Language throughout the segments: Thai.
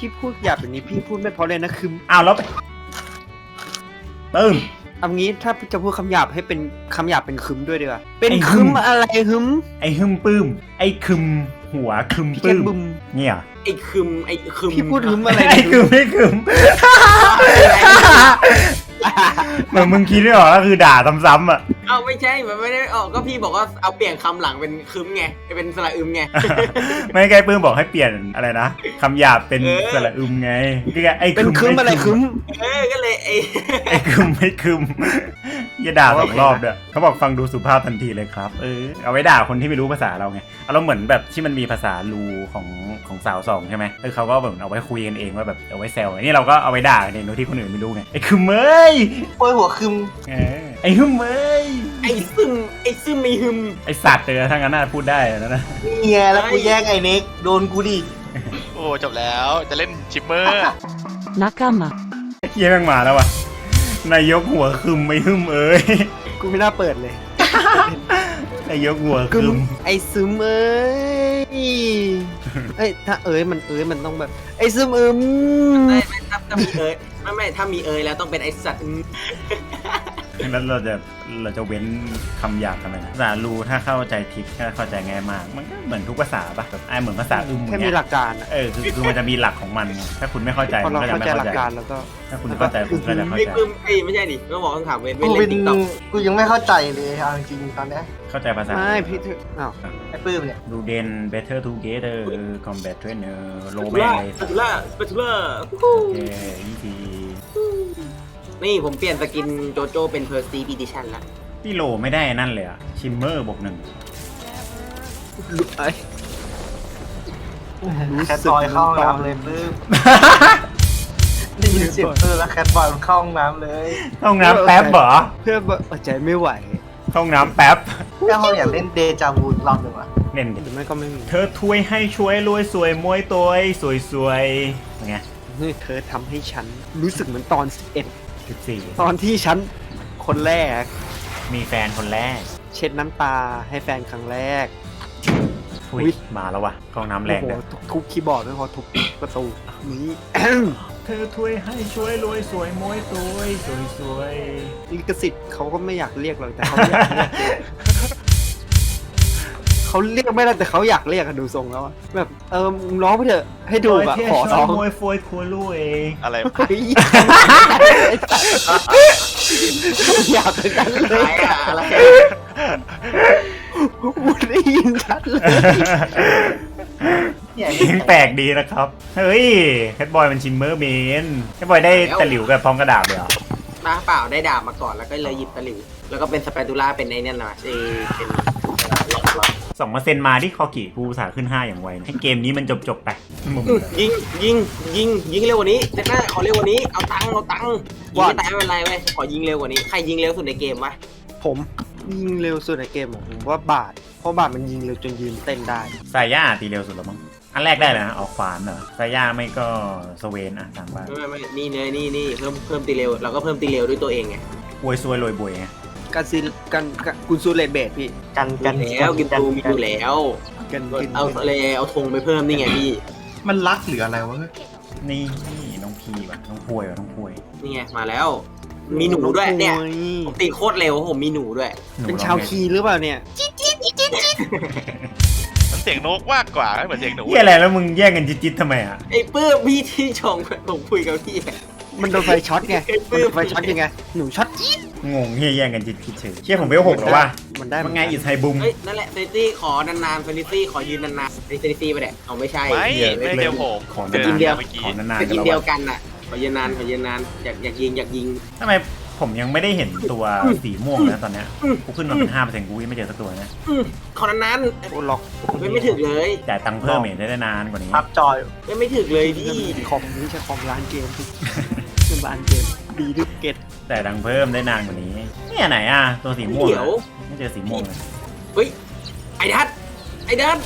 พี่พูดหยาบแบบนี้พี่พูดไม่เพอเลยนะคืออ้าวแล้วตึ้มเอางี้ถ้าจะพูดคำหยาบให้เป็นคำหยาบเป็นคึมด้วยดีกว่าเป็นไอ้คึคึมมอะไรคึมไอ้หึมปื้ม ไอ้คึมหัวคึมพี่ปื้แค่มบึมเนี่ยเหรอไอ้คึมไอ้คึมพี่พูดคึมอะไรไอ้คึมไม่คึมเหมือนมึงคิดไม่ออกก็คือด่าซ้ำๆอะ เอ้าไม่ใช่มันไม่ได้ออกก็พี่บอกว่าเอาเปลี่ยนคำหลังเป็นคึมไงเป็นสระอึมไง ไม่ไกลปื้มบอกให้เปลี่ยนอะไรนะคำหยาบเป็นเออสระอึมไงนี่ไงไอ้เป็นคึมอะไรคึมเออก็เลยไอ้ไอ้คึมไม่คึมอย่าด่าสองรอบเด้อเขาบอกฟังดูสุภาพทันทีเลยครับเออเอาไว้ด่าคนที่ไม่รู้ภาษาเราไงเอาเราเหมือนแบบที่มันมีภาษาลูของของสาวสองใช่ไหมเออเขาก็แบบเอาไว้คุยกันเองว่าแบบเอาไว้แซวอันนี้เราก็เอาไว้ด่ากันเองโดยที่คนอื่นไม่รู้ไงไอ้คึมเอ้ยโอ้ยหัวคึมเออ ไอ้คึมเอ้ยไอ้ซึมไอ้ซึมมีฮึมไอ้สัตว์เจอทั้งนั้นน่าพูดได้แล้วนะนี่ไงแล้วกูแย่งไอ้เน็กโดนกูดิโอ้จบแล้วจะเล่นชิปเมอร์仲間เฮียแม่งมาแล้ววะนายกหัวคึมไม่หึมเอ้ยกูไม่น่าเปิดเลยนายกหัวคึคึมมไอ้ซึมเอ้ยเอ้ยถ้าเอ้ยมันเอ้ยมันต้องแบบ ไอ้ซึมอึมไม่ไม่ถ้าถ้ามีเอยไม่ไม่ถ้ามีเอยแล้วต้องเป็นไอ้สัตว์อึม แล้วเราจะเราจะเว้นคำหยาบทำไมนะภาษาลูถ้าเข้าใจทิกถ้าเข้าใจง่ายมาก มันก็เหมือนทุกภาษาปะแบบไอ้เหมือนภาษาอึมแค่เงี้มียหลักการอะเออคือคือมันจะมีหลักของมันไงถ้าคุณไม่เข้าใจพอคุณเราก็จะเข้าไม่ใจหเข้าลักใจ การแล้วก็ถ้าคุณเข้าใจคุณก็จะเข้าไม่ใจคึมไอ้ยไม่ใช่ดิต้องบอกคำถามเว้นเว้กูนเป็เล่นนติ๊กต็อกกูยังไม่เข้าใจเลยเอาจริงๆตอนเนี้ยเข้าใจภาษาไม่พี่ถึงอ้าวไอ้ปื้มเนี่ยดูเดน better together combat trainer โลสแม่งล่าเลยสล่าสล่าโอเคอีที นี่ผมเปลี่ยนสกินโจโจเป็นเพอร์ซีบีดิชันแล้วพี่โลไม่ได้นั่นเลยอะชิมเมอร์บวกหนึ่งไอ้แคทบอยเข้าห้องน้ำเลยปื้มได้ยินเสียงปื้มแล้วแคทบอยมันเข้าห้องน้ำเลยห้องน้ำแป๊บเหรอเพื่อแบบอดใจไม่ไหวห้องน้ำแป๊บ แค่ห้องอยากเล่นเดจาวูรอบหนึ่งว่ะเน่นดิหรือไม่ก็ไม่มีเธอถ้วยให้ช่วยรวยสวยมวยตัวสวยสวยเป็นไงนี่เธอทำให้ฉันรู้สึกเหมือนตอน11 สิบสี่ตอนที่ฉันคนแรก มีแฟนคนแรกเช็ดน้ำตาให้แฟนครั้งแรก อุ้อุ๊ย ยมาแล้ววะห้องน้ำแรงโอ้เด้โหทุบทุบคีย์บอร์ดไม่พอทุบประตูนี้ เธอถ้วยให้ช่วยรวยสวยมวยตัวสวยสวย ลิขสิทธิ์เขาก็ไม่อยากเรียกเราแต่เขาอยากเรียก เขาเรียกไม่ได้แต่เขาอยากเรียกอะดูทรงแล้วอะแบบเออมึงร้องไปเถอะให้ดูอะเที่ยขอชร้ออบงมวยฟวยครัวรวยอะไรเฮ้ยอยากเป็นกันเลอะไรยอะอะไรพูดได้ยินชัดเลยเนี่ยเพลงแปลกดีนะครับ เฮ้ยแคทบอยมันชิมเมอร์เมนแคทบอยได้ตะหลิวกับพร้อมกระดาษเลยเหรอมาเปล่าได้ดาบมาก่อนแล้วก็เลยหยิบตะหลิวแล้วก็เป็นสเปตูล่าเป็นไอ้นั่นนะเอเป็นล็อกล็อก สองเปอร์เซ็นต์มาที่คอกิกูอุตสาห์ขึ้น5อย่างไวให้เกมนี้มันจบจบๆไปมุมยิงยิงยิงยิงเร็วกว่านี้เซ็ตหน้าขอเร็วกว่านี้เอาตังค์เอาตังค์ยิงไม่ตายไม่เป็นไรเว้ยขอยิงเร็วกว่านี้ใครยิงเร็วสุดในเกมวะผมยิงเร็วสุดในเกมอะผมว่าบาทเพราะบาทมันยิงเร็วจนยืนเต้นได้สายย่าตีเร็วสุดแล้วมั้งอันแรกได้เลยนะออกขวานเหรอสายย่าไม่ก็สเวนอะตามบ้านไม่ไม่ไม่นี่เลยนี่นี่เพิ่มเพิ่มตีเร็วเราก็เพิ่มตีเร็วด้วยตัวเองไงอวยซวยรวยบวยไง การซีกันกันกุนซูเลตเบดพี่ กันกันมีแล้วกินตูมีอยู่แล้ว กันกินเอาเลยเอาธงไปเพิ่มนี่ไงพี่ มันรักหรืออะไรวะนี่น้องพีว่ะน้องพวยว่ะน้องพวย นี่ไงมาแล้ว มีหนูด้วยเนี่ยโอ้ผมตีโคตรเร็วผมมีหนูด้วยหเป็นร้องชาวไงคีหรือเปล่าเนี่ยมันเสียงนกมากกว่าไม่เหมือนเสียงหนูเฮียอะไรแล้วมึงแย่งกันจิตๆทำไมอะไอ้ปื้มพี่ที่ชงผมคุยกับพี่ มันโดนไฟช็อตไงมันโดนไฟช็อตยังไง หนูช็อตจี๊ดงงเฮียแย่งกันจิตๆเฉยเชี่ยผมเวลหกแล้วว่ะมันได้มันไงอิสไฮบุม เฮ้ย นั่นแหละเซนตี้ขอนานๆเซนตี้ขอยืนนานๆไอ้เซนตี้ไปแหละเอาไม่ใช่ ไม่เหี้ยไม่ได้เดียวผมขอเดินานเดียว เมื่อกี้ขอนานสๆกักินนแล้วเดียวว่ะกันน่ะขอยืนนานขอยืนนานอยากอยากยิงอยากยิง ทำไมผมยังไม่ได้เห็นตัวสีม่วงนะตอนเนี้ยกูขึ้นมาเป็นห้าเปอร์เซ็นต์กูยังไม่เจอสักตัวนะอืมขอนานโอ้ล็อกๆไม่ไม่ถึงเลยจ่ายตังค์เพิ่มเองได้นานกว่านี้ พับจอยไม่ไม่ถึงเลยพี่คอมนี่ใช่คอมร้านเกม พี่เป็นร้านเกมดีทุกเกตแต่ตังค์เพิ่มได้นานกว่านี้ เนี่ยไหนอะ ตัวสีม่วงเดี๋ยว อะไม่เจอสีม่วงเลยเฮ้ย ไอ้ดัดไอ้ดัด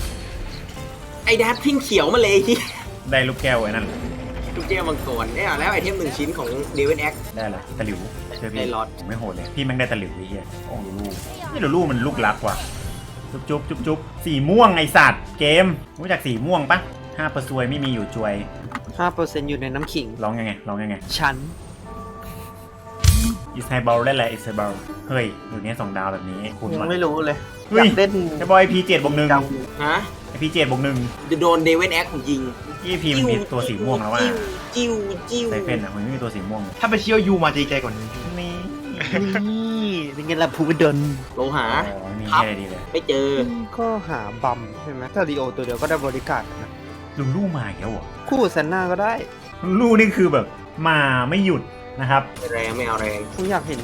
ไอ้ดัดทิ้งเขียวมาเลยที่ได้ลูกแก้วไว้นั่นแหละทุกเจ้ามังกรเนี่ยแล้วไอเทมหนึ่งชิ้นของเดวิดแอ็กได้ละตะหลิวเชื่อพี่ได้ล็อตผมไม่โหดเลยพี่แม่งได้ตะหลิวไอ้เหี้ยโอ้ลูลูนี่ลูลูมันลูกรักว่ะจุ๊บจุ๊บจุ๊บจุ๊บสีม่วงไอสัตว์เกมรู้จักสีม่วงปะห้าประซวยไม่มีอยู่จวย ห้าเปอร์เซ็นต์อยู่ในน้ำขิง ร้องยังไงร้องยังไง ฉัน อิสไฮเบลได้แหละอิสไฮเบลเฮ้ยอยู่เนี้ยสองดาวแบบนี้คุณยังวะไม่รู้เลยเฮ้ยอยากเล่นไอ้บอยพีเจ็ดบวกหนึ่งจังฮะไอพีเจ็ดบวกหนึ่งจะโดนเดวิดแอคผมยิงยี่พีมันมีตัวสีม่วงแล้วว่าจิ้วจิ้วไซเฟนอะมันไม่มีตัวสีม่วงเลยถ้าไปเที่ยวยูมาจะดีใจกว่านี้นี่นี่เป็นไงล่ะภูมิดลโลหะอ๋อมีครับแค่ดีเลยไม่เจอก็หาบัมใช่ไหมถ้ารีโอตัวเดียวก็ได้บริการนะ ลุงลู่มาอีกแล้วเหรอคู่แซนนาก็ได้ ลุงลู่นี่คือแบบมาไม่หยุดนะครับ แรงไม่เอาแรงผมอยากเห็น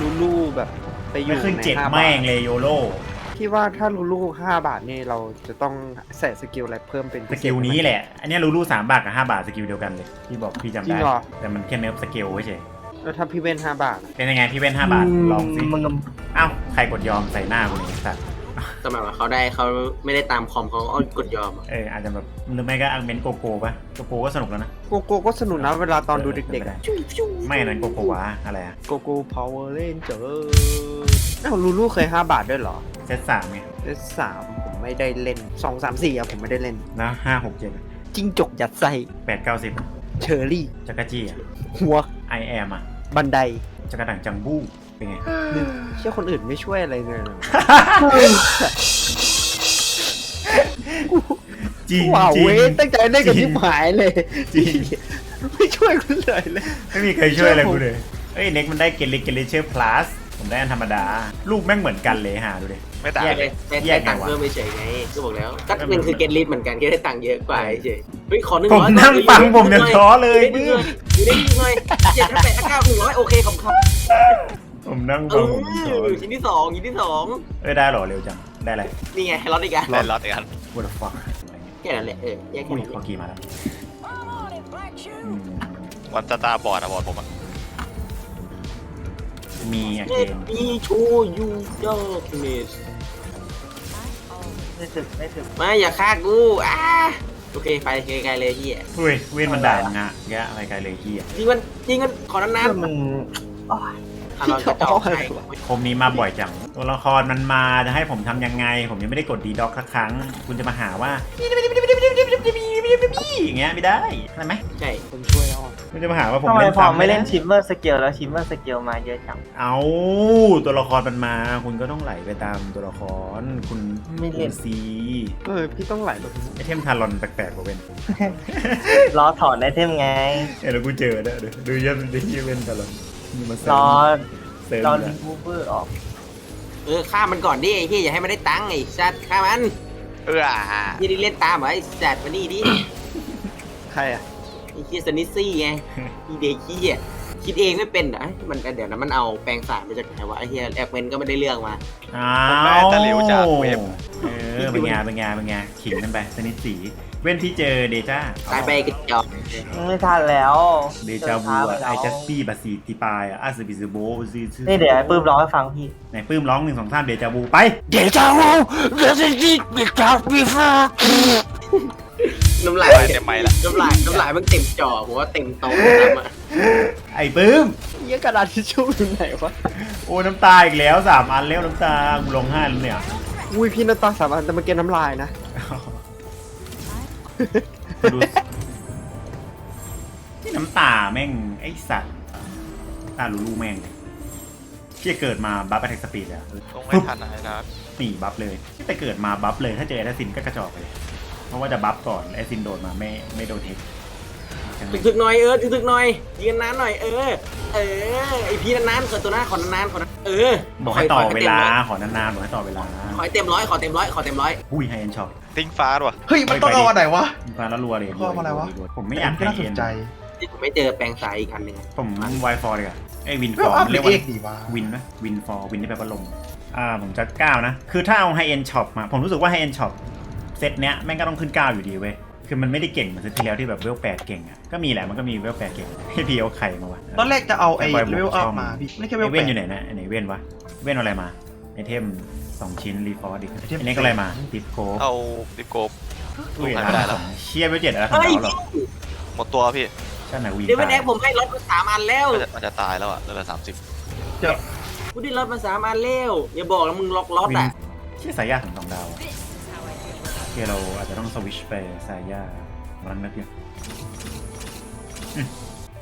ลูลูแบบไปอไม่ยู่ขึ้นในเจ็ดห้าบาแม่ทงเลยโยโร่พี่ว่าถ้าลูลูห้าบาทนี่เราจะต้องใส่สกิลอะไรเพิ่มเป็นสพิเศษ กิลนี้ไหมแหละ อันเนี้ยลุงลู่สามบาทกับห้าบาทสกิลเดียวกันเลยพี่บอกพี่จำจริได้ งเหรอ แต่มันแค่เนิร์ฟสกิลไว้เฉยแล้วถ้าพี่เว้นห้าบาทอะเป็นยังไงพี่เป็นห้าบาทลองสิมึงเอ้าใครกดยอมใส่หน้ากูนี่สัตว์ สมัยว่าเขาได้เขาไม่ได้ตามคอมเขาก็กดยอมอะเอออาจจะแบบหรือไม่ก็อังเมนโกโก้ปะโกโก้ก็สนุกแล้วนะโกโก้ก็สนุกนะเวลาตอนดูเด็กๆอะไม่นั้นโกโกวะอะไรอะโกโก้พาวเวอร์เลนเจออ้าวลูลูเคยห้าบาทด้วยเหรอเซตสามไงเอสสามผมไม่ได้เล่นสองสามสี่อะผมไม่ได้เล่นแล้วห้าหกเจ็ดจิ้งจกยัดไส้แปดเก้าสิบเชอรี่จักรจี้อะหัวไอแอมอะบันไดจักรดังจังบู้ เป็นไงเชื่อคนอื่นไม่ช่วยอะไรเลยนะจริงว้าวจริเว้ยงตั้งใจเล่นกับจริงยิบหายเลยจริงไม่ช่วยคุณเลยเลย ไม่มีใครช่วยอะไรกูเลยเอ้ยเน็กมันได้เกลิเกลิเชอร์พลัสผมได้อันธรรมดา ลูกแม่งเหมือนกันเลยหาดูดิไม่ต่างแยกเลเลยยได้แยได้กไงตังค์วะเพิ่มไปเฉยไงก็บอกแล้วก็มันคือเกตลิสเหมือนกันแค่ได้ตังค์เยอะกว่าเฉยเฮ้ยขอหนึ่งผมร้อยนั่งฟังผมยังท้อเลยอยู่ได้หนึ่งร้อยเจ็ดห้าแปดห้าเก้าหนึ่งร้อยโอเคขอบคุณครับ ผมนั่งเอฟังอผมยังท้อเลยชิ้นที่สองชิ้นที่สองเอ้ยได้เหรอเร็วจัง ได้อะไร นี่ไงรถอีกอะเล่นล็อตอีกอัน what the fuck อะไรเงี้ยแค่นั้นแหละเออแยกแค่อุ้ยนั้นขอกี่มาแล้วอืมวันสตาร์บอร์ดอะบอร์ดผมอะมีอะเจ็เกดมปีโชยูดอกเมสไม่ถึงไม่ถึงมาอย่าฆ่ากูอ่าโอเคไปไกลๆเลยพี่อุ้ยเว้นมันด่ามึงอะแกอะไรไกลเลยเฮียจริงมันจริงมันขอนานเพื่อมันๆ ถ้าเราจะจอกใครคมนี้มาบ่อยจังตัวละครมันมาจะให้ผมทำยังไง ผมยังไม่ได้กดดีด็อกสักครั้ง คุณจะมาหาว่าอย่างเงี้ยไม่ได้ใช่ไหมใช่ผมช่วยอ้อนคุณจะมาหาว่าผมทำไมเล่นพอซ้ำไม่เล่นด้ชิมเมอร์สเกลแล้วชิมเมอร์สเกลมาเยอะจัง เอาตัวละครมันมา คุณก็ต้องไหลไปตามตัวละคร คุณไม่เล่นซีเออพี่ต้องไหลแบบ ไอเทมทารอนแปลกๆกว่าเว้นรอถอดไอเทมไง เออแล้วกูเจอเนี่ยดูดูเยี่ยมดูเยี่ยมเว้นทารอน นี่มาเสริรมอเสริมรอเลรียมูเวอร์ออกเออฆ่ามันก่อนดิไอ้ที่อย่าให้มันได้ตังค์ไอ้สัตว์ฆ่ามันเออที่ได้เล่นตามเหรอไอ้สัตว์มานี่ดิใครอะไอ้เคียสนิสซี่ไงไอีเด็กขี้อะคิดเองไม่เป็นเหรอเอ้ยมันเดี๋ยวนะมันเอาแปลงสารมาจากไหนวะไอ้เฮียแอปเมนก็ไม่ได้เรื่องมาอ้าผมได้วตะหลิวจากเว็บเออเป็นไงเป็นไงเป็นไงขิงกันไปสนิทสี เว้นที่เจอเดจ้าตายไปกระจอกไม่ทันแล้วเดจาวูเจอะช้ไอปแล้วจัสปี้บัสซีติปายอะอาสบิสโบซีนี่เดี๋ยวไอ้ปื้มร้องให้ฟังพี่ไหนปื้มร้องหนึ่งสองสามเดจาวูไปเดจาวูเดจาวูเดจาวูฟ่าน้ำลายไปเต็มไม้ละน้ำลายน้ำลายมันเต็มจอผมว่าเต็มโต๊ะทำอะไอ้ปื้มเยี่ยกระดาษทิชชู่อยู่ไหนวะโอ้น้ำตาอีกแล้วสามอันแล้วน้ำตากูร้องไห้แล้วเนี่ยอุ้ยพี่น้ำตาสามอันแต่เมื่อกี้น้ำลายนะ ดูนี่น้ำตาแม่ง ไอสัตว์ตาลูลูแม่งที่เกิดมาบัฟแอทแทกสปีดอะลงไม่ทันนะนะหนีบัฟเลยแต่เกิดมาบัฟเลยถ้าเจอแอสซินก็กระจอกเลย เพราะว่าจะบัฟก่อนแอสซินโดดมาไม่ไม่โดนเทคถึกๆหน่อยเออถึกๆหน่อยยิงนานๆหน่อยเออ เออไอพี่นานๆขอตัวหน้าขอนานๆขอนาน เออบอกให้ต่อขเวต็มลาร้อยขอนานๆบอกให้ต่อเวลาขอให้เต็มร้อยขอเต็มร้อยขอเต็มร้อยอุ้ยไฮเอ็นช็อปติ้งฟ้าด้วยเฮ้ยมันต้องเอาอันไหนวะ ฟ้าละรัวเลยข้ออะไรวะ ผมไม่อยากที่ให้น่าสเอ็นนใจที่ผมไม่เจอแปลงสายอีกอันหนึ่งผมไวฟอร์เลยอะไอ้วินฟเพื่ออร์อัพเรียกเอว่ากดีวะวินไหมวินฟอร์วินที่แปลว่าลมอ่าผมจะก้าวนะ คือถ้าเอาไฮเอ็นช็อปมา ผมรู้สึกว่าไฮเอ็นช็อปเซตเนี้ยแม่งก็ต้องขึ้นก้าวอยู่ดีเว้ย คือมันไม่ได้เก่งเหมือนเซตที่แล้วที่แบบเวลแปดเก่งอะก็มีแหละมันก็มีเวลแปดเก่งให้พี่เอาไข่มาวะตอนแรกจะเอาไอ้ไอ้บอยเลเวลบอัอกพช่องมาพี่ไม่ใช่เลไอเวลเว่นแปอยู่ดไหนนะไอไหนเว่นวะเว่นเอาอะไรมาไอเทมสองชิ้นรีฟอร์ดิไอเทมอันนี้ก็อะไรมาติดโคฟเอาดิบโกบอุ้ยขายไม่ได้แล้วเชียร์ไปเจ็ดแล้วทำเฮ้ยดาวหรอหมดตัวพี่ชาติไหนวีเดี๋ยวไม่ตาแดยกผมให้รถมาสามอันแล้วมันจะมันจะตายแล้วอะเหลือสามสิบกูได้รถมาสามอันแล้วอย่าบอกนะมึงล็อกรถอะเชี่ยสายยากถึงสองดาวอะ เคเราอาจจะต้องสวิชไปซาย่ารันนักเดียวอืม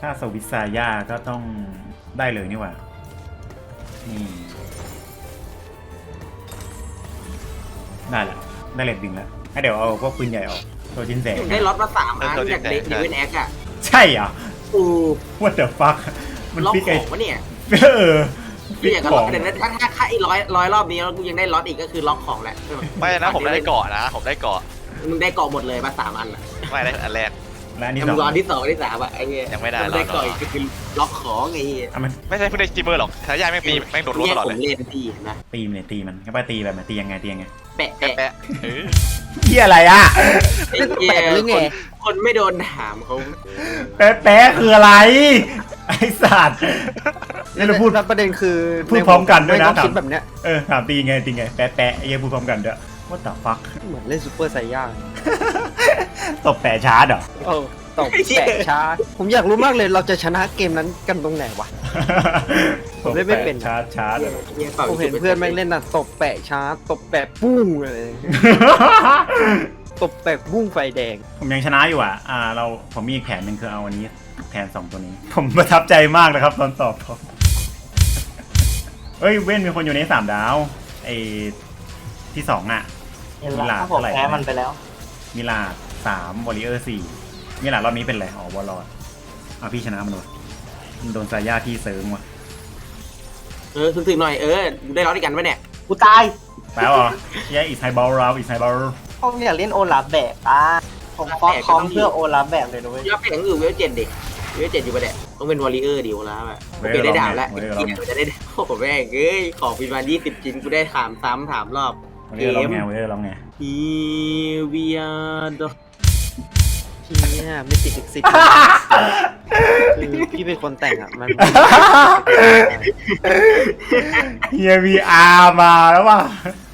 ถ้าสวิชซาย่าก็ต้องได้เลยนี่หว่า นี่ได้แล้วได้เลดบิงแล้วให้เดี๋ยวเอาพวกปืนใหญ่ออกตัวจินแสงได้ล็อตมาสามอันจากเด็กดีเวนแอคอะใช่เหรอ อู What the fuck มันล็อกฟิกขไอ้องวะเนี่ย เออฟิพี่ กอยากจะขล็อองกเดี๋ยวนะถ้าถ้าถ้าไอ้ร้อยร้อยรอบนี้แล้วกูยังได้ล็อตอีกก็คือล็อกของแหละไม่นะผมได้เกาะนะ ผมได้เกาะมึงได้เกาะหมดเลยมาสามอันอะไม่ได้อันแรกและอันนี้แต่สมึองงรอที่สองที่สามอะไอ้เงี้ยยังไม่ได้มึงได้รอเกาะอีกก็คือล็อกของไอ้เงี้ยอะมันไม่ใช่เพิ่งได้จิมเบอร์หรอกทายาแม่งตีแม่งโดดรั้วเนี่ตยลอดผเลมยเล่นตีนะตีมันเนี่ยตีมันก็ไปตีแบบมันตียังไงตียังไงแปะแปะแปะแปะเออเฮียอะไรอะไอ้เงี้ยแปะหรือไงคนคนไม่โดนถามเขาแป๊ะแป๊ะคืออะไร ไอ้สัตว์นี่เราพูด แล้วประเด็นคือพูดพร้อมกันด้วยนะ ไม่ต้องคิดแบบเนี้ยเออถามตีไงตีไงแป๊ะแป๊ะไอ้เหี้ยพูดพร้อมกันด้วย What the fuck เหมือนเล่นซูเปอร์ไซย่าตบแปะชาร์จเหรอ เออตกแปะช้า ผมอยากรู้มากเลยเราจะชนะเกมนั้นกันตรงไหนวะ ผมเล่นไม่เป็นชาร์จชาร์จเหรอเนี่ยป่าผมเห็นเพื่อนแม่งเล่นน่ะตบแปะช้า ตบแปะปุ้งอะไรตบแปะปุ้งไฟแดง ผมยังชนะอยู่อะ อ่า เรา ผมมีอีกแผนหนึ่งคือเอาอันนี้ แทนสองตัวนี้ ผมประทับใจมากนะครับ ตอนตอบผมเอ้ยเว้นมีคนอยู่ในสามดาวไอ้ที่สองอะ เห็นมิลาละดผมเท่าไหร่แพ้มันไปแล้ว มิลาดสามวอริเออร์สี่มิลาดรอบนี้เป็นอะไรอ๋อวอลลอดอะพี่ชนะมันวะมันโดนซาย่าที่เซิร์งว่ะเออถึงๆหน่อยเออได้ล็อตอีกกันปะเนี่ยกูตายแป๊บเหรอแย่อีไซบอลเราอีไซบอลผมอยากเล่นโอลาฟแบกอะผมฟอกคอมเพื่อโอลาฟแบกเลยนะเว้ยยอดแข่งอยู่เวลเจ็ดเด็ก เวลเจ็ดอยู่ปะเนี่ยต้องเป็นวอลเลเยอร์ดิวแล้วอะโอเคได้ดาบแล้วไอ้เหี้ยจะได้โอ้โหแม่งเอ้ยของปีมายี่สิบชิ้นกูได้ถามซ้ำถามรอบวันนี้ร้องไงวันนี้ร้องไง Here we are the พี่เนี่ยไม่ติดลิขสิทธิ์คือพี่เป็นคนแต่งอะมันเฮียวีอาร์มาแล้วว่ะ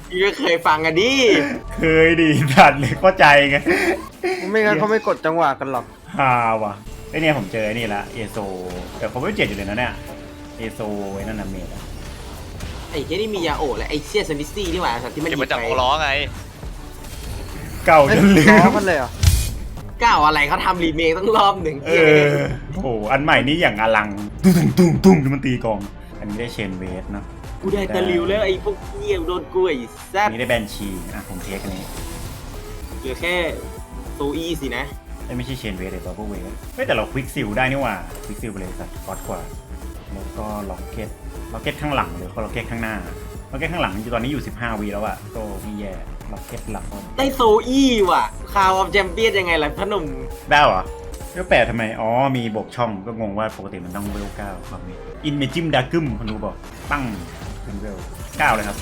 พี่ก็เคยฟังกันดิ เคยดีสัตว์เลยเข้าใจไง ไม่งั้นเขาไม่กดจังหวะกันหรอกฮาว่ะ ไอเนี่ยผมเจอไอ้นี่ละเอโซแต่เขาไม่เจ็ดอยู่เลยนะเนี่ยเอโซไอ้นั่นนะเมดอะไอ้เหี้ยนี่มียาโอะและไอ้เชี่ยซันดิซี่นี่หว่าสัตว์ที่มันเก็บยิมาจากไปโอล้อไง เก่าจนลืล้อมมันเลยเหรอก้าวอะไรเขาทำรีเมคตั้งรอบหนึ่งเออโอ้โหอันใหม่นี่อย่างอลังตุ้มตุ้มตุ้มตุ้มมันตีกอง อันนี้ได้เชนเวสเนาะกูได้ตะลิวแล้วไอ้พวกเหี้ยโดนกล้วยแซ่อับนนี้ได้แบนชีอะผมเทคอันนี้เหลือแค่โซอี้สินะ เอ้ยไม่ใช่เชนเวสเลยบับเบิลเวสเฮ้ยแต่เราควิกซิลได้นี่หว่าควิกซิลไปเลยสัตว์ฟอสกว่าแล้วก็ล็อกเก็ตล็อกเก็ตข้างหลังหรือล็อกเก็ตข้างหน้าล็อกเก็ตข้างหลังอยู่ตอนนี้อยู่ 15วีแล้วอะก็ไม่แย่ล็อกเก็ตหลังก็ได้โซอี้ว่ะคาวออฟแชมเปี้ยนยังไงล่ะพ่อหนุ่มได้เหรอเวลแปดทำไม อ๋อ มีบกช่องก็งงว่าปกติมันต้องเวลเก้าความนี้อินเมจิมดากึมคนดูบอกปั้งเป็นเวลเก้าเลยครับ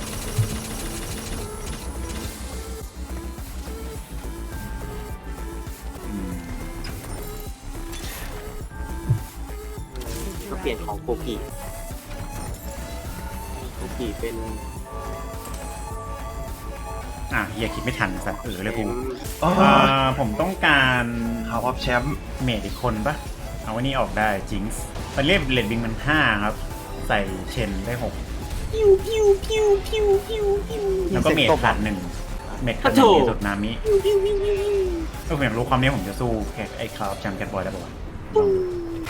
ปลี่ยนของโกกิโกกิเป็นอะเฮียคิดไม่ทันสัตว์เออเลยกูอ๋ออ่าผมต้องการฮาวอฟแชมป์เมดอีกคนปะเอาวันนี้ออกได้จิงส์มันเรียกเลดบิงมันห้าครับ ใส่เชนได้หกพิวพิวพิวพิวพิวพิวแล้วก็เมดขาดหนึ่งเมดขาดหนึ่งที่สุดนามิพิวพิวพิวพิวก็ผมอยากรู้ความนี้ผมจะสู้แค่ไอ้คาวแชมป์แกนบอยได้ป่าวะ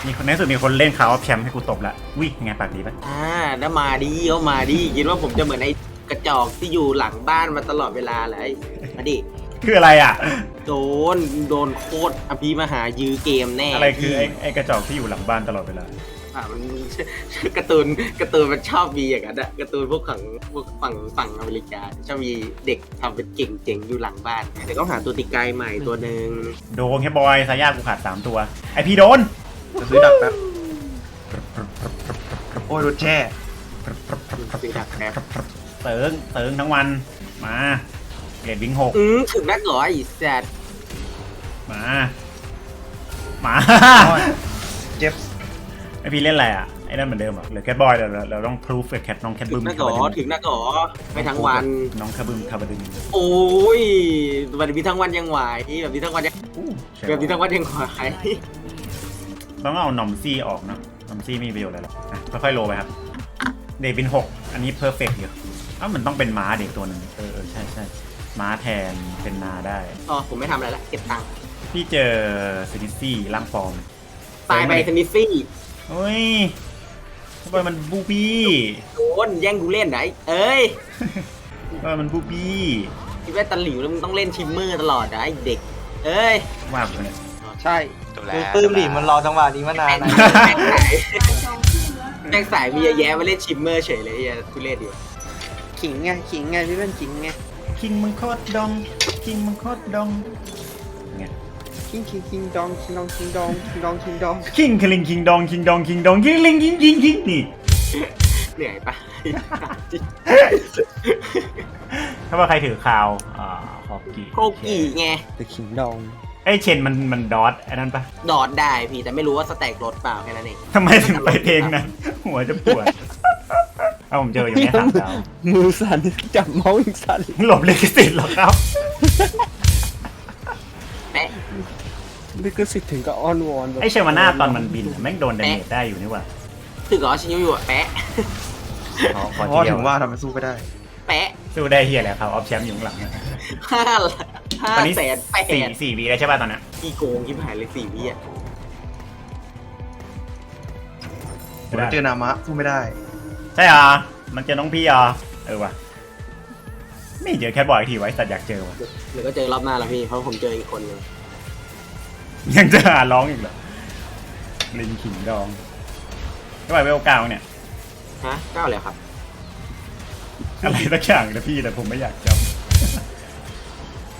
มีคนในที่สุดมีคนเล่นคาวแชมป์ให้กูตบละวิไงปากดีปะอ่าแล้วมาดีเขามาดีคิดว่าผมจะเหมือนไอ้กระจอกที่อยู่หลังบ้านมาตลอดเวลาเลยมาดิคืออะไรอะ โดนโดนโคตรอภิมหายื้อเกมแน่อะไรคือไอ้ไอ้กระจอกที่อยู่หลังบ้านตลอดเวลาอ่ามันการ์ตูนการ์ตูนมันชอบมีอย่างนั้นอะการ์ตูนพวกฝั่งพวกฝั่งฝั่งอเมริกาชอบมีเด็กทำเป็นเก่งเจ๋งอยู่หลังบ้านแต่ก็หาตัวติกายใหม่ตัวหนึ่งโดนแค่บอยสายากูขาดสามตัว ไอพี่โดน จะซื้อดักแป๊บโอ้ยรถแช่สีดักแคบเติงเติงทั้งวันมาเกรดวิ่งหกอืมถึงนักเหรอไอ้แซดมามาโอ้ยเจ็บไอพี่เล่นอะไรอะไอ้นั่นเหมือนเดิมเหรอหรือแคทบอยเราเราต้องพรูฟกับแคทน้องแคทถึบึงมนักเหรอถึงนักเหรอไปทั้งวัน น้องคาบึมคาบดึงโอ้ยแบบนี้ทั้งวันยังไหวแบบนี้ทั้งวันยังอู้ใช่แบบนี้ทั้งวันยังไหว ต้องเอานอมซี่ออกเนอะนอมซี่มีประโยชน์อะไรหรออะค่อยๆโลไปครับ เดบินหกอันนี้เพอร์เฟกต์อยู่อ้าวมันต้องเป็นม้าเด็กตัวหนึ่งเออเออใช่ใช่ม้าแทนเป็นนาได้ อ๋อผมไม่ทำอะไรละเก็บตังค์พี่เจอซินิซี่ร่างฟอร์มตายไปเทนนิสซี่เฮ้ยทำไมมันบูบี้โดนแย่งกูเล่นไหนเอ้ยทำไมมันบูบี้คิดว่าตะหลิวแล้วมึงต้องเล่นชิมเมอร์ตลอดนะไอ้เด็ก เอ้ยว่าผมเนี่ย ใช่ดูแลคือปื้มดิมันรอจังหวะนี้มานานนะแม่งสายมีเยอะแยะมาเล่นชิมเมอร์เฉยเลยไอ้ทุเรศดิขิงไงขิงไงพี่เป็นขิงไงคิงมังคดดองคิงมังคดดองไงคิงคิงคิงดองคิงดองคิงดองคิงดองคิงดองคิงคลิงคิงดองคิงดองคิงดองคิงลิงคิงคิงคิงนี่เหนื่อยปะถ้าว่าใครถือข่าวอ่าฮอกกี้โคกี้ไงแต่ขิงดอง ไอยเชนมันมันดอทไอ้นั่นปะดอดได้พี่แต่ไม่รู้ว่าสแต็กรถเปล่าแค่นั้นเองทำไมถึงไปเพลงนั้นหัวจะปวด เอาผมเจออยู่ในสามดาวมือสั่นจับเมาส์อีกสั่นหลบเลขสิทธิ์หรอครับแปะลิขสิทธิ์ถึงกับอ้อนวอนแบบไอเชวาน่าตอนมันบินอะแม่งโดนดาเมจได้อยู่นี่หว่าถือก่อนชินยูอยู่อะแปะขอขอเพทีราะเดียถึวงว่าทำไมสู้ไม่ได้ แปะสู้ได้เฮียแล้วครับออฟแชมป์อยู่ข้างหลังอะห้า ห้าตอนนี้ แสนแปสี่ดสี่วีแล้วใช่ป่ะตอนนั้นกี่โกงกี่หายเลยสี่วิอะผมเจอนามะสู้ไม่ได้ ใช่เหรอมันเจอน้องพี่เหรอเออว่ะไม่เจอแคทบอยอีกทีไว้สัตว์อยากเจอว่ะหรือก็เจอรอบหน้าแล้วพี่ เพราะผมเจออีกคนหนึงยังจะหาร้องอีกเหรอลิงขิงดองไม่ไหวเวลเก้าเนี่ยฮะเก้าเลยครับอะไรสักอย่างนะพี่แต่ผมไม่อยากจำ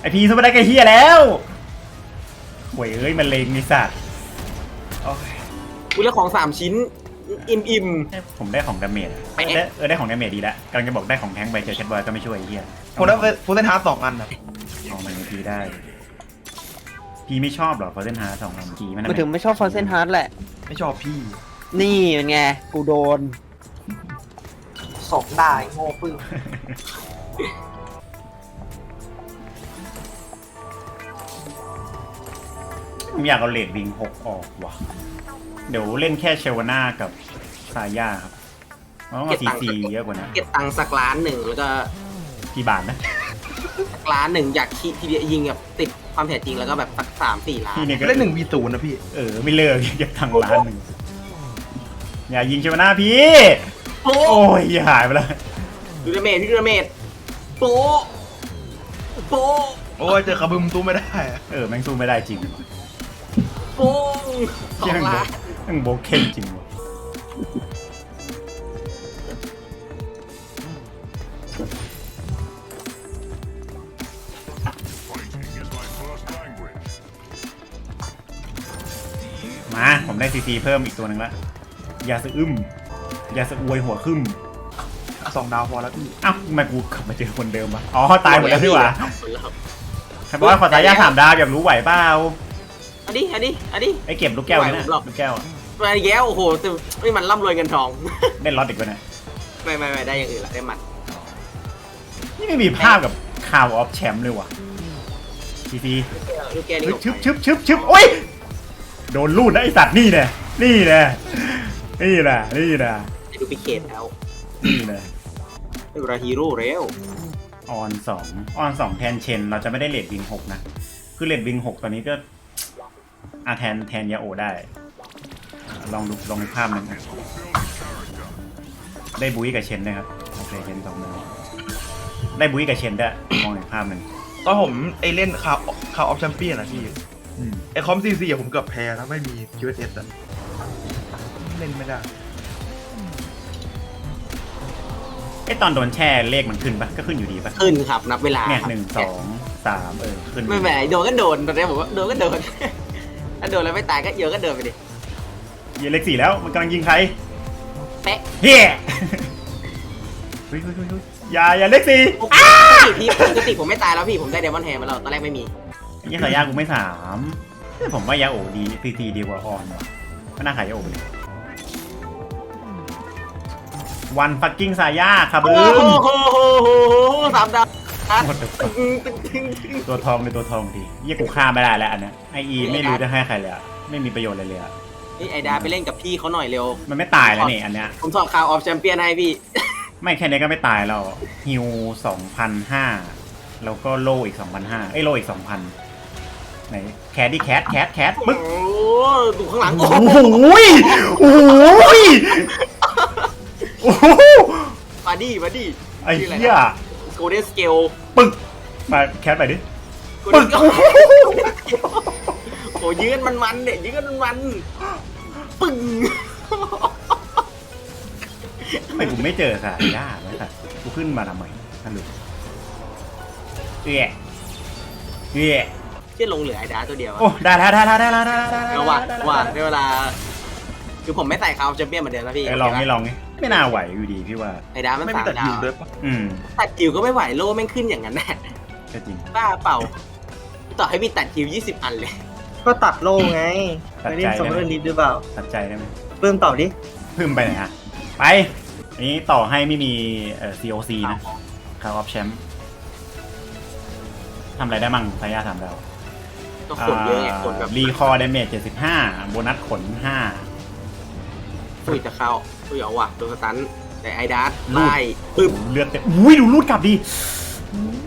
ไอพีสู้ไม่ได้ก็เฮียแล้วหวยเอ้ยมันเลงนิสัตว์โอ้ยอุ้ยแล้วของสามชิ้น อิ่มอิ่มผมได้ของดาเมจอะไปเออได้เออได้ของดาเมจดีแล้วกำลังจะบอกได้ของแทงค์ไปเจอแคทบอยก็ไม่ช่วยไอ้เฮียผมได้ฟูเซนฮาร์สองอันนะของมันพีได้ พีไม่ชอบหรอฟอร์เซนฮาร์สองลำพีมันมาถึงไม่ชอบฟอนเซนฮาร์ดแหละ ไม่ชอบพี่ นี่เป็นไง กูโดนสองได้โง่ปื้ม ผมอยากเอาเลดวิงหกออกว่ะ เดี๋ยวเล่นแค่เชวาน่ากับซาย่าครับมันต้องเอาซีซีเยอะกว่านะเก็บตังค์สักล้านหนึ่งแล้วก็กี่บาทนะสักล้านหนึ่งอยากคิดทีเดียวยิงแบบติดความแท้จริงแล้วก็แบบสักสามสี่ล้าน พี่เนี่ยก็เล่นหนึ่งวีศูนย์นะพี่ เออไม่เลิกเก็บตังค์ล้านหนึ่งอย่ายิงเชวาน่าพี่โป๊ะโอ้ยหายไปแล้วดูดาเมจดูดาเมจโป๊ะโป๊ะโอ้ยเจอคาบึมสู้ไม่ได้อะเออแม่งสู้ไม่ได้จริงโป๊ะสอเชี่ยงแม่งโบล้านแม่งโบเข่งจริงว่ะมา ผมได้ซีซีเพิ่มอีกตัวหนึ่งละยาสะอึมยาสะอวยหัวขึ้นสองดาวพอแล้วพี่เอ้าทำไมกูกลับมาเจอคนเดิมวะอ๋อ ตายหมดแล้วพี่หว่าคนละครับ ใครบอกว่าขอสายยาสามดาวอยากรู้ไหวเปล่า เอันนี้อันนี้อันนี้ ไอ้เก็บลูกแก้วนี่นะไหวหรอก ลูกแก้วอะมาอีกแล้วโอ้โหแต่ไม่มันร่ำรวยเงินทอง ได้ล็อตอีกวะเนี่ยไม่ไม่ไม่ได้อย่างอื่นละได้หมัดนี่ไม่มีภาพกับคาวออฟแชมป์เลยว่ะซีซีลูกแก้วนี่เฮ้ยของชึบชึบชึบชึบโอ้ยโดนลูดนะไอสัตว์นี่แน่นี่แน่นี่แน่นี่แน่ไอ้ดูพิเคทแล้วนี่แน่ไอ้ราฮีโร่เร็วออนสองออนสองแทนเชน เราจะไม่ได้เลดวิงหกนะ คือเลดวิงหกตอนนี้ก็ อาแทนแทนยาโอได้ ลองดูลองดูภาพหนึ่งนะได้บุ้ยกับเชนนะครับโอเคเชนสองมือได้บุ้ยกับเชนด้วยมองอีกภาพหนึ่งตอนผมไอเล่นคาคาออฟแชมเปี้ยนอะพี่อืมไอคอมซีซีอะผมเกือบแพ้ถ้าไม่มี QSS อะเล่นไม่ได้ไอตอนโดนแช่เลขมันขึ้นปะก็ขึ้นอยู่ดีปะขึ้นครับนับเวลาเนี่ยครับหนึ่งสองสามเออขึ้นไม่แหมโดนก็โดนตอนนี้ผมว่าโดนก็โดนถ้า โดนแล้วไม่ตายก็เยอะก็เดินไปดิเหี้ยเลขสี่แล้วมันกำลังยิงใครแปะเฮียเฮ้ยเฮ้ยเฮ้ยเฮ้ยอย่าอย่าเลขสี่ปกติพี่ปกติผมไม่ตายแล้วพี่ผมได้เดมอนแฮมมาแล้วตอนแรกไม่มียี่สายยากูไม่สามผมว่ายาโอดีซีซีดีกว่าออนว่ะก็น่าขายยาโอไปเลยวันฟักกิ้งสายาครับโอ้บึ้มโหสามดาว หมดตึ้งตึ้งตึ้งตึ้งตัวทองเลยตัวทองดียี่กูฆ่าไม่ได้แล้วอันเนี้ยไออีไม่รู้จะให้ใครเลยอะไม่มีประโยชน์อะไรเลยอะนี่ไอดาไปเล่นกับพี่เขาหน่อยเร็ว มันไม่ตายแล้วนี่อันเนี้ยผมสอบข่าวออฟแชมเปี้ยนให้พี่ ไม่แค่นี้ก็ไม่ตายแล้วฮิวสองพันห้าแล้วก็โลอีก2,500เอ้ยโลอีก2,000ไหนแคดดี้แคทแคทแคทปึ๊กโอ้ดูข้างหลังโอ้โอ้โหโอ้โหโอ้โหมาดิมาดิไอ้เหี้ย โกลเด้นสเกลปึ๊กมาแคทไปดิโกลปึ๊เด้กนโอ้ยืนมันมันเนี่ยยืนมันมันปึ้งทำไมกูไม่เจอสายยากเลยสัตว์กูขึ้นมาทำไมนั่นเลยเอ๊ะเอ๊ะที่ลงเหลือไอ้ดาตัวเดียวอะโอ้ได้ได้ได้ได้ได้ได้ได้ได้เอาว่ะว่ะได้เวลา คือผมไม่ใส่เขาแชมเปี้ยนเหมือนเดิมแล้วพี่เออลองนี่ลองนี่ ไม่น่าไหวอยู่ดีพี่ว่า ไอ้ดามันไม่มีสามตัดดายิววด้วยปะอืมตัดคิวก็ไม่ไหวโล่แม่งขึ้นอย่างนั้นแน่ก็จริง บ้าเปล่า ต่อให้มีตัดคิว 20 อันเลย ก็ตัดโล่ไงตัดไปใจเล่นสมมติลิฟหรือเปล่าตัดใจได้ไหมเพิ่มต่อดิเพิ่มไปไหนฮะไป อันนี้ต่อให้ไม่มีเอ่อ COC นะคาร์ออฟแชมป์ทำอะไรได้มั่งสายาสามดาวก็ขนเยอะไงขนแบบรีคอร์ดาเมจ75 โบนัสขน 5 อุ้ยจะเข้าอุ้ยเอาว่ะโดนสตันแต่ไอ้ดาร์ดไล่ปึ๊บเลือดเต็มอุ้ยดูรูดกลับดิ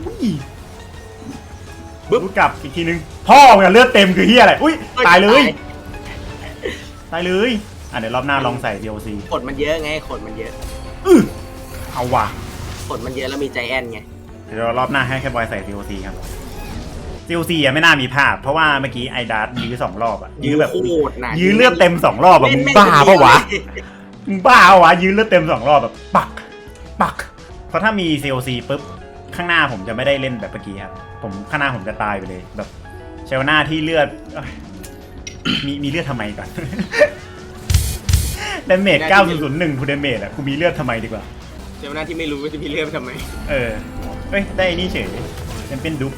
อุ้ยบึ๊บรูดกลับอีกทีนึงพ่อมึงอะเลือดเต็มคือเฮียอะไรอุ้ยตายเลยตายเลยอะเดี๋ยวรอบหน้าลองใส่ DLC ขนมันเยอะไงขนมันเยอะอื้อเอาว่ะขนมันเยอะแล้วมีใจแอนไงเดี๋ยวรอบหน้าให้แค่บอยใส่ DLC ครับ DLC อะไม่น่ามีภาพ เพราะว่าเมื่อกี้ไอดาร์ยื้อสองรอบอะยื้อแบบ โคตรนะยื้อเลือดเต็มสองรอบอะเล่มึนงแม่บ้าปะวะเลยมึงบ้าปะวะยื้อเลือดเต็มสองรอบแบบปัก ปัก เพราะถ้ามี COC ปุ๊บข้างหน้าผมจะไม่ได้เล่นแบบเมื่อกี้ครับ ผมข้างหน้าผมจะตายไปเลยแบบเชลหน้าที่เลือดเอ้ยมีมีเลือดทำไมก่อน ดาเมจ9001ทูดาเมจอะกูมีเลือดทำไมดีกว่า เจ้าหน้าที่ไม่รู้ว่าจะมีเรื่องทำไม เออเฮ้ย ได้ไอ้นี่เฉยเป็นเป็นดุ๊ก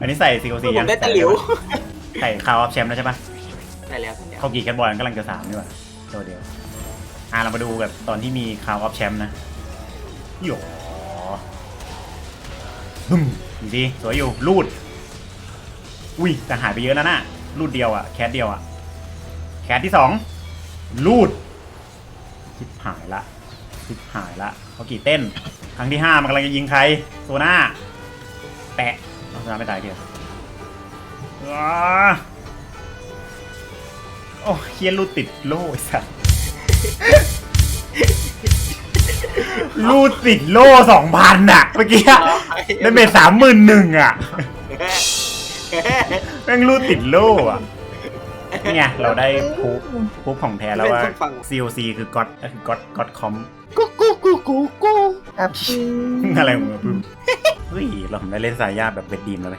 อันนี้ใส่ COC ผยัมงได้ตะหลิว ใส่คาวอัพแชมป์แล้วใช่ปะได้แล้วได้แล้วเขากี่แคทบอลกำลังจะสามนี่หว่าตัวเดียว อะเรามาดูแบบตอนที่มีคาวอัพแชมป์นะหยอบึ้มดีดีสวยอยู่รูด อุ้ยแต่หายไปเยอะแล้วนะรูดเดียวอะแคทเดียวอะแคทที่สองรูดชิบหายละชิบหายละเขากี่เต้น ครั้งที่ห้ามันกำลังจะยิงใครโซน่าแปะเอาโซ น่าไม่ตายเดียวอ้าโอ้เคียนรูดติดโล่ไอ้สัสรูดติดโล่สองพันอะเมื่อกี้อะได้เมทสามหมื่นหนึ่งอะแม่งรูดติดโล่อะนี่ไงเราได้พูฟพูฟของแท้แล้วว่า COC คือก๊อตก็คือก๊อตก๊อตคอมกูกูกูกูกู ครับ อะไรของมึงอะพึ่งเฮ้ยเราทำได้เล่นสายยาแบบเวดดีมแล้วไหม